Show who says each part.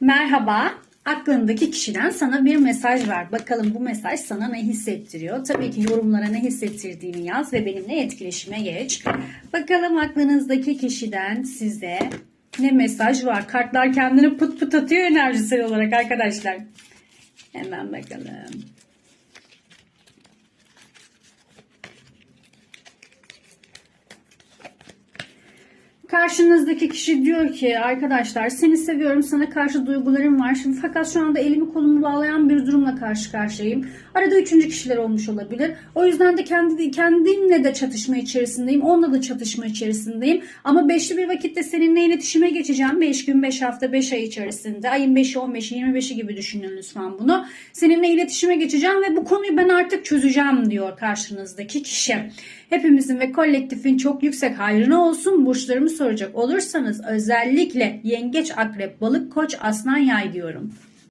Speaker 1: Merhaba, aklındaki kişiden sana bir mesaj var. Bakalım bu mesaj sana ne hissettiriyor? Tabii ki yorumlara ne hissettirdiğini yaz ve benimle etkileşime geç. Bakalım aklınızdaki kişiden size ne mesaj var? Kartlar kendini pıt pıt atıyor enerjisel olarak arkadaşlar. Hemen bakalım. Karşınızdaki kişi diyor ki arkadaşlar seni seviyorum sana karşı duygularım var. Şimdi fakat şu anda elimi kolumu bağlayan bir durumla karşı karşıyayım. Arada üçüncü kişiler olmuş olabilir. O yüzden de kendi kendimle de çatışma içerisindeyim. Onunla da çatışma içerisindeyim. Ama beşli bir vakitte seninle iletişime geçeceğim. 5 gün, 5 hafta, 5 ay içerisinde. Ayın 5'i, 15'i, 25'i gibi düşünün lütfen bunu. Seninle iletişime geçeceğim ve bu konuyu ben artık çözeceğim diyor karşınızdaki kişi. Hepimizin ve kolektifin çok yüksek hayrına olsun. Burçlarımı soracak olursanız özellikle yengeç, akrep, balık, koç, aslan, yay diyorum.